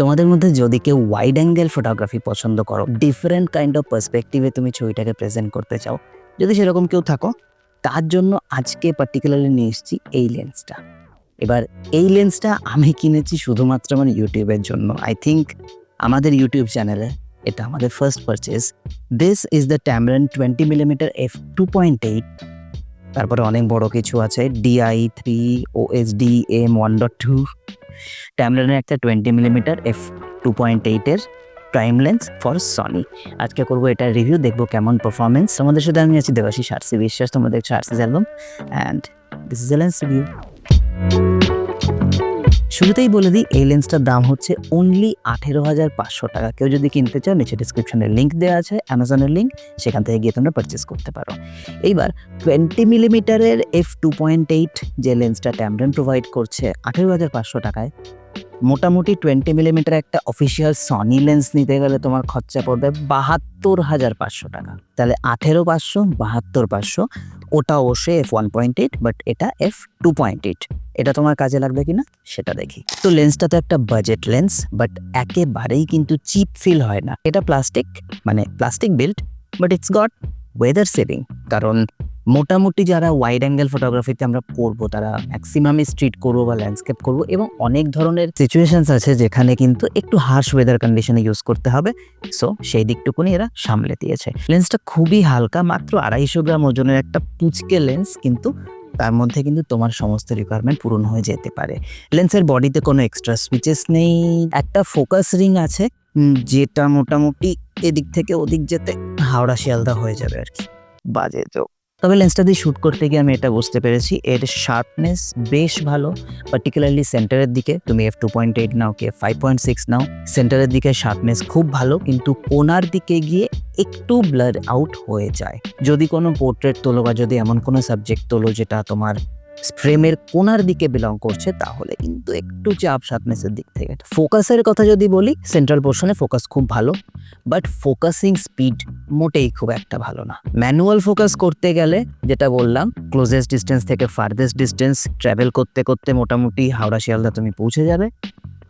তোমাদের মধ্যে যদি কেউ ওয়াইড অ্যাঙ্গেল ফটোগ্রাফি পছন্দ করো ডিফারেন্ট কাইন্ড অফ পার্সপেক্টিভে তুমি ছবিটাকে প্রেজেন্ট করতে চাও, যদি সেরকম কেউ থাকো, তার জন্য আজকে পার্টিকুলারলি নিয়ে এসেছি এই লেন্সটা এবার এই লেন্সটা আমি কিনেছি শুধুমাত্র আমার ইউটিউবের জন্য। আই থিঙ্ক আমাদের ইউটিউব চ্যানেলে এটা আমাদের first purchase this is the Tamron twenty millimetre F two point eight তারপরে অনেক বড় কিছু আছে DI three O S D M one dot two ট্যামলেনের একটা twenty millimetre F two point এইটের প্রাইম লেন্স ফর সনি আজকে করব এটার রিভিউ দেখব কেমন পারফরমেন্স তোমাদের সাথে আমি আছি দেবাশী সার্সি বিশ্বাস তোমরা দেখছ আর্সিস album and this is a lens review শুরুতেই বলে দিই, এই লেন্সটার দাম হচ্ছে অনলি আঠেরো হাজার পাঁচশো টাকা। কেউ যদি কিনতে চাও নিচে ডিসক্রিপশনে লিঙ্ক দেওয়া আছে অ্যামাজনের লিঙ্ক সেখান থেকে গিয়ে তোমরা পারচেস করতে পারো। এইবার টোয়েন্টি মিলিমিটারের এফ টু পয়েন্ট এইট যে লেন্সটা ট্যামরেন প্রোভাইড করছে, আঠেরো হাজার পাঁচশো টাকায় মোটামুটি টোয়েন্টি মিলিমিটার একটা অফিসিয়াল সনি লেন্স নিতে গেলে তোমার খরচা পড়বে বাহাত্তর হাজার পাঁচশো টাকা। তাহলে আঠেরো পাঁচশো, বাহাত্তর পাঁচশো, ওটা অবশ্যই F one point eight but এটা এফ টু পয়েন্ট এইট এটা তোমার কাজে লাগবে কিনা? সেটা দেখি। তো লেন্সটা তো একটা বাজেট লেন্স বাট একেবারেই কিন্তু চিপ ফিল হয় না। এটা প্লাস্টিক মানে plastic build but it's got weather sealing কারণ মোটামুটি যারা ওয়াইড অ্যাঙ্গেল ফটোগ্রাফিতে আমরা করব তারা ম্যাক্সিমামই স্ট্রিট করব বা ল্যান্ডস্কেপ করব এবং অনেক ধরনের সিচুয়েশনস আছে যেখানে কিন্তু একটু হার্শ ওয়েদার কন্ডিশনে ইউজ করতে হবে। সো সেই দিকটুকুনি এরা সামলে দিয়েছে। লেন্সটা খুবই হালকা, মাত্র আড়াইশো গ্রাম ওজনের একটা পুচকে লেন্স কিন্তু তার মধ্যে কিন্তু তোমার সমস্ত রিকোয়ারমেন্ট পূরণ হয়ে যেতে পারে। লেন্সের বডিতে কোনো এক্সট্রা সুইচেস নেই। একটা ফোকাস রিং আছে যেটা মোটামুটি এদিক থেকে ওদিক যেতে হাওড়া শিয়ালদা হয়ে যাবে আর কি। বাজে তো তবে লেন্সটা দিয়ে শ্যুট করতে গিয়ে আমি এটা বুঝতে পেরেছি, এর শার্পনেস বেশ ভালো পার্টিকুলারলি সেন্টারের দিকে। তুমি এফ টু পয়েন্ট এইট নাও, কে ফাইভ পয়েন্ট সিক্স নাও সেন্টারের দিকে শার্পনেস খুব ভালো, কিন্তু কোনার দিকে গিয়ে একটু ব্লার আউট হয়ে যায়। যদি কোনো পোর্ট্রেট তোলো বা যদি এমন কোনো সাবজেক্ট তোলো যেটা তোমার ফ্রেমের কোনার দিকে বিলং করছে, তাহলে কিন্তু একটু চাপ শার্পনেসের দিক থেকে। ফোকাসের কথা যদি বলি সেন্ট্রাল পোর্শনে ফোকাস খুব ভালো বাট ফোকাসিং স্পিড মোটেই খুব একটা ভালো না। ম্যানুয়াল ফোকাস করতে গেলে, যেটা বললাম ক্লোজেস্ট ডিস্টেন্স থেকে ফার্দেস্ট ডিস্টেন্স ট্রাভেল করতে করতে মোটামুটি হাওড়া শিয়ালদা তুমি পৌঁছে যাবে।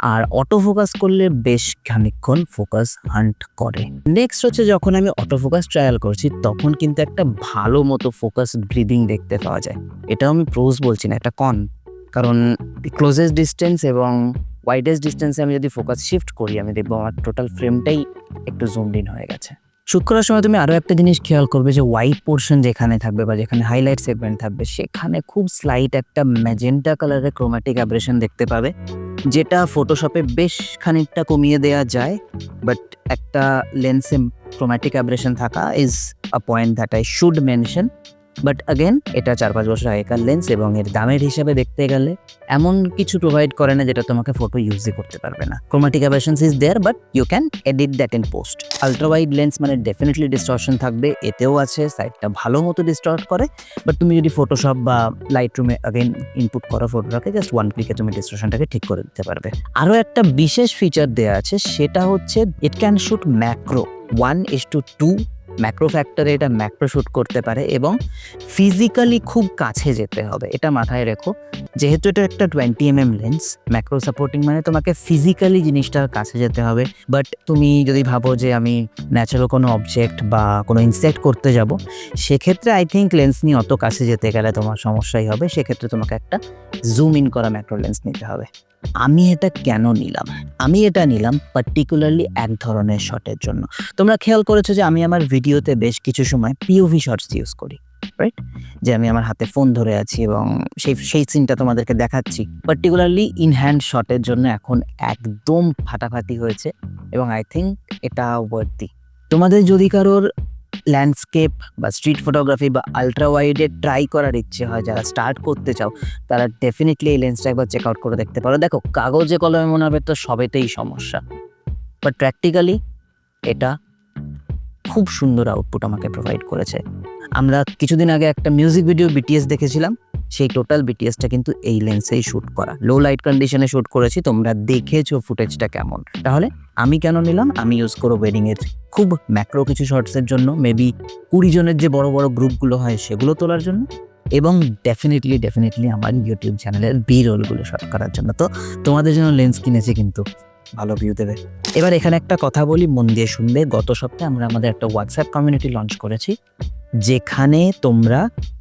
আর অটো ফোকাস করলে বেশ খানিকক্ষণ ফোকাস হান্ট করে। নেক্সট হচ্ছে যখন আমি অটো ফোকাস ট্রায়াল করছি, তখন কিন্তু একটা ভালো মতো ফোকাস ব্রিদিং দেখতে পাওয়া যায়। এটাও আমি প্রোজ বলছি না, এটা কন কারণ ক্লোজেস্ট ডিস্টেন্স এবং ওয়াইডেস্ট ডিস্টেন্সে আমি যদি ফোকাস শিফট করি, আমি দেখব আমার টোটাল ফ্রেমটাই একটু জুমড ইন হয়ে গেছে। শুট করার সময় তুমি আরও একটা জিনিস খেয়াল করবে যে হোয়াইট পোর্শন যেখানে থাকবে বা যেখানে হাইলাইট সেগমেন্ট থাকবে, সেখানে খুব স্লাইট একটা ম্যাজেন্টা কালারের ক্রোম্যাটিক অ্যাব্রেশন দেখতে পাবে। যেটা ফটোশপে বেশ খানিকটা কমিয়ে দেওয়া যায় বাট একটা লেন্সে ক্রোম্যাটিক অ্যাব্রেশন থাকা is a point that I should mention but again এটা চার পাঁচ বছর আগেকার লেন্স এবং এর দামের হিসাবে দেখতে গেলে এমন কিছু প্রোভাইড করে না যেটা তোমাকে ফটো ইউজই করতে পারবে না। Chromatic aberrations is there but you can edit that in post ultra wide lens মানে ডেফিনেটলি ডিস্টর্শন থাকবে, এতেও আছে সাইডটা ভালো মতো ডিস্টর্ট করে বাট তুমি যদি ফটোশপ বা লাইট রুমে অ্যাগেন ইনপুট করা ফটোটাকে জাস্ট ওয়ান ক্লিকে তুমি ডিস্টর্শনটাকে ঠিক করে দিতে পারবে। আরও একটা বিশেষ ফিচার দেওয়া আছে, সেটা হচ্ছে it can shoot macro one is to two macro ফ্যাক্টরে এটা ম্যাক্রো শ্যুট করতে পারে এবং ফিজিক্যালি খুব কাছে যেতে হবে। এটা মাথায় রেখো। যেহেতু এটা একটা twenty M M lens macro supporting মানে তোমাকে ফিজিক্যালি জিনিসটার কাছে যেতে হবে। বাট তুমি যদি ভাবো যে আমি ন্যাচারাল কোনো অবজেক্ট বা কোনো ইনসেক্ট করতে যাব, সেক্ষেত্রে আই থিঙ্ক লেন্স নিয়ে অত কাছে যেতে গেলে তোমার সমস্যাই হবে। সেক্ষেত্রে তোমাকে একটা জুম ইন করা ম্যাক্রো লেন্স নিতে হবে। আমি এটা কেন নিলাম? আমি এটা নিলাম পার্টিকুলারলি এক ধরনের শটের জন্য। তোমরা খেয়াল করেছ যে আমি আমার ভিডিওতে বেশ কিছু সময় পিওভি শর্টস ইউজ করি রাইট যে আমি আমার হাতে ফোন ধরে আছি এবং সেই সেই সিনটা তোমাদেরকে দেখাচ্ছি। পার্টিকুলারলি ইন হ্যান্ড শটের জন্য এখন একদম ফাটাফাটি হয়েছে এবং আই থিঙ্ক এটা ওয়ার্দি তোমাদের যদি কারোর ল্যান্ডস্কেপ বা স্ট্রিট ফটোগ্রাফি বা আলট্রা ওয়াইডে ট্রাই করার ইচ্ছে হয়, যারা স্টার্ট করতে চাও, তারা ডেফিনেটলি এই লেন্সটা একবার চেক আউট করে দেখতে পারো। দেখো, কাগজে কলমে মনে হবে তো সবেতেই সমস্যা বাট প্র্যাকটিক্যালি এটা খুব সুন্দর আউটপুট আমাকে প্রোভাইড করেছে। আমরা কিছুদিন আগে একটা মিউজিক ভিডিও বিটিএস দেখেছিলাম, সেই টোটাল বিটিএসটা কিন্তু এই লেন্সেই শ্যুট করা। লো লাইট কন্ডিশনে শ্যুট করেছি, তোমরা দেখেছ ফুটেজটা কেমন। তাহলে আমি কেন নিলাম? আমি ইউজ করো ওয়েডিং এর খুব ম্যাক্রো কিছু শর্টসের জন্য মেবি কুড়ি জনের যে বড় বড় গ্রুপগুলো হয়, সেগুলো তোলার জন্য। এবং ডেফিনেটলি ডেফিনেটলি আমার ইউটিউব চ্যানেলের বি রোলগুলো শর্ট করার জন্য। তো তোমাদের জন্য লেন্স কিনেছি কিন্তু। ভালো ভিউ দেবে। এবার এখানে একটা কথা বলি, মন দিয়ে শুনবে। গত সপ্তাহে আমরা আমাদের একটা হোয়াটসঅ্যাপ কমিউনিটি লঞ্চ করেছি, যেখানে তোমরা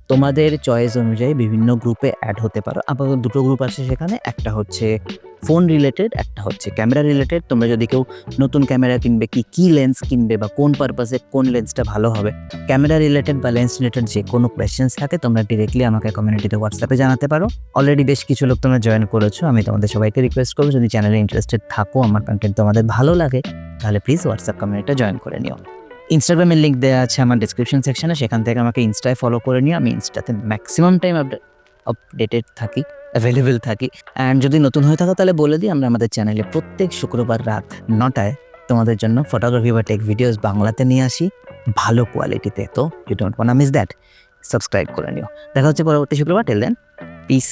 তোমাদের চয়েস অনুযায়ী বিভিন্ন গ্রুপে অ্যাড হতে পারো। আপাতত দুটো গ্রুপ আছে সেখানে। একটা হচ্ছে ফোন রিলেটেড একটা হচ্ছে ক্যামেরা রিলেটেড তোমরা যদি কেউ নতুন ক্যামেরা কিনবে, কি কি লেন্স কিনবে বা কোন পারপাসে কোন লেন্সটা ভালো হবে ক্যামেরা রিলেটেড বা লেন্স রিলেটেড যে কোনো কোয়েশ্চেন্স থাকে, তোমরা ডিরেক্টলি আমাকে কমিউনিটিতে হোয়াটসঅ্যাপে জানাতে পারো। অলরেডি বেশ কিছু লোক তোমরা জয়েন করেছ। আমি তোমাদের সবাইকে রিকোয়েস্ট করব, যদি চ্যানেলে ইন্টারেস্টেড থাকো, আমার কন্টেন্ট তোমাদের ভালো লাগে, তাহলে প্লিজ হোয়াটসঅ্যাপ কমিউনিটিটা জয়েন করে নিও। ইনস্টাগ্রামের লিঙ্ক দেওয়া আছে আমার ডিসক্রিপশন সেকশনে সেখান থেকে আমাকে ইনস্টায় ফলো করে নিও। আমি ইনস্টাতে ম্যাক্সিমাম টাইম আপডেটেড থাকি অ্যাভেলেবেল থাকি। অ্যান্ড যদি নতুন হয়ে থাকো, তাহলে বলে দিই, আমরা আমাদের চ্যানেলে প্রত্যেক শুক্রবার রাত নটায় তোমাদের জন্য ফটোগ্রাফি বা টেক ভিডিওস বাংলাতে নিয়ে আসি। ভালো কোয়ালিটিতে তো you don't want miss that subscribe করে নিও। দেখা হচ্ছে পরবর্তী শুক্রবার। টেল দেন পিস